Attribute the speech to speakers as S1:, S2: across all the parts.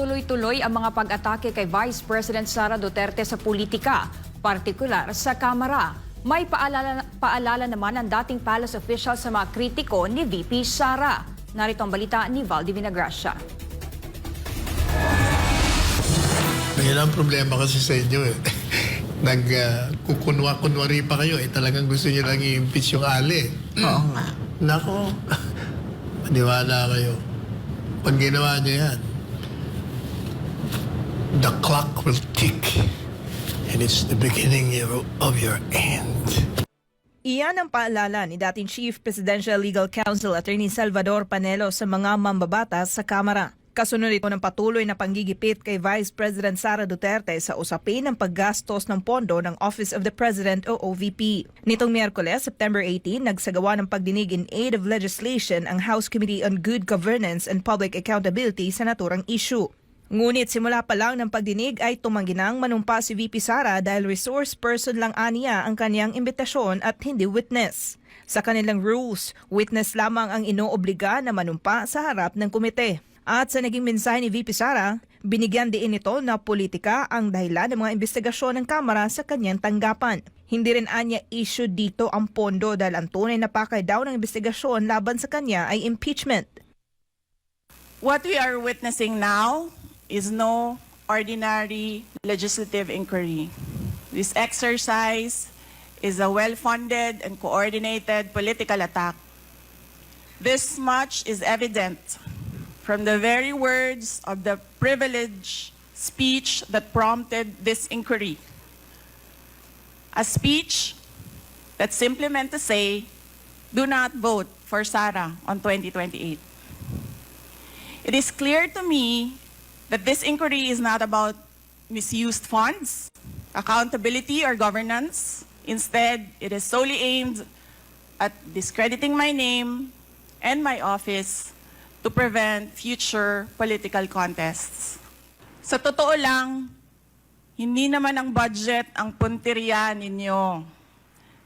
S1: Tuloy-tuloy ang mga pag-atake kay Vice President Sara Duterte sa politika, partikular sa Kamara. May paalala, paalala naman ang dating palace official sa mga kritiko ni VP Sara. Narito ang balita ni Valdi Vinagracia.
S2: Ngayon ang problema kasi sa inyo eh. Nag uh, pa kayo eh. Talagang gusto niyo lang i-impeach yung ali.
S3: Oo nga.
S2: Nako, maniwala kayo. Pag ginawa niyo yan, clock will tick. And it's the beginning of your end.
S4: Iyan ang paalala ni dating Chief Presidential Legal Counsel Attorney Salvador Panelo sa mga mambabatas sa Kamara. Kasunod ito ng patuloy na panggigipit kay Vice President Sara Duterte sa usapin ng paggastos ng pondo ng Office of the President o OVP. Nitong Miyerkules, September 18, nagsagawa ng pagdinig in aid of legislation ang House Committee on Good Governance and Public Accountability sa naturang issue. Ngunit simula pa lang ng pagdinig ay tumanggi nang manumpa si VP Sara dahil resource person lang aniya ang kanyang imbitasyon at hindi witness. Sa kanilang rules, witness lamang ang inoobliga na manumpa sa harap ng komite. At sa naging mensahe ni VP Sara, binigyan din ito na politika ang dahilan ng mga investigasyon ng Kamara sa kanyang tanggapan. Hindi rin anya issue dito ang pondo dahil ang tunay na pakay daw ng investigasyon laban sa kanya ay impeachment.
S3: What we are witnessing now is no ordinary legislative inquiry. This exercise is a well-funded and coordinated political attack. This much is evident from the very words of the privileged speech that prompted this inquiry. A speech that simply meant to say, do not vote for Sara on 2028. It is clear to me that this inquiry is not about misused funds, accountability, or governance. Instead, it is solely aimed at discrediting my name and my office to prevent future political contests. Sa totoo lang, hindi naman ang budget ang punteriya ninyo.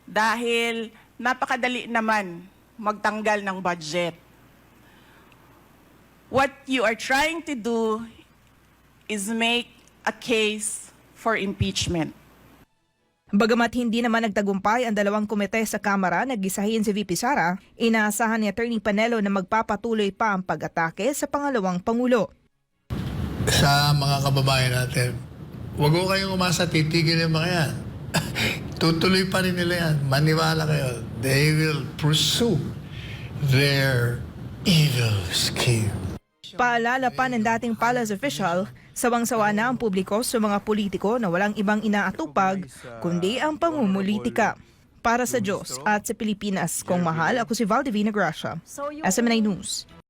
S3: Dahil napakadali naman magtanggal ng budget. What you are trying to do is make a case for impeachment.
S4: Bagamat hindi naman nagtagumpay ang dalawang komite sa Kamara na gisahin si VP Sara, inaasahan ni Attorney Panelo na magpapatuloy pa ang pag-atake sa pangalawang Pangulo.
S2: Sa mga kababayan natin, huwag ko kayong umasa, titigil yung mga yan. Tutuloy pa rin nila yan. Maniwala kayo. They will pursue their evil scheme.
S4: Paalala pa ng dating palace official, sawang-sawa na ang publiko sa mga politiko na walang ibang inaatupag kundi ang pamumulitika. Para sa Diyos at sa Pilipinas, kung mahal, ako si Valdivina Gracia, SMNA News.